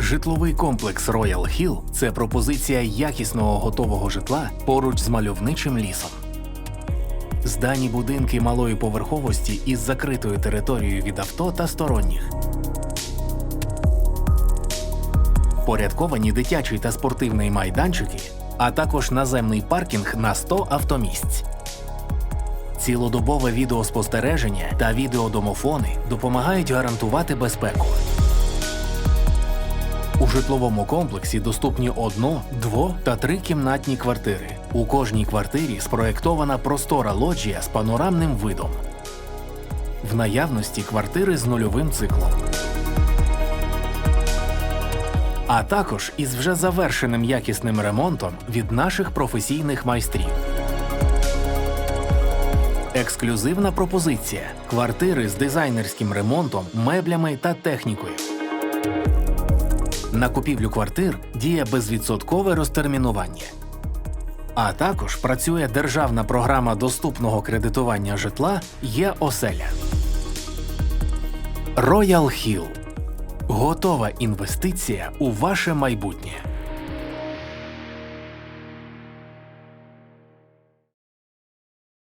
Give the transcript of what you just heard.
Житловий комплекс Royal Hill – це пропозиція якісного готового житла поруч з мальовничим лісом. Здані будинки малої поверховості із закритою територією від авто та сторонніх. Порядковані дитячий та спортивний майданчики, а також наземний паркінг на 100 автомісць. Цілодобове відеоспостереження та відеодомофони допомагають гарантувати безпеку. У житловому комплексі доступні одно, дво та трикімнатні квартири. У кожній квартирі спроєктована простора лоджія з панорамним видом. В наявності квартири з нульовим циклом. А також із вже завершеним якісним ремонтом від наших професійних майстрів. Ексклюзивна пропозиція: квартири з дизайнерським ремонтом, меблями та технікою. На купівлю квартир діє безвідсоткове розтермінування. А також працює державна програма доступного кредитування житла Є оселя. Royal Hill. Готова інвестиція у ваше майбутнє.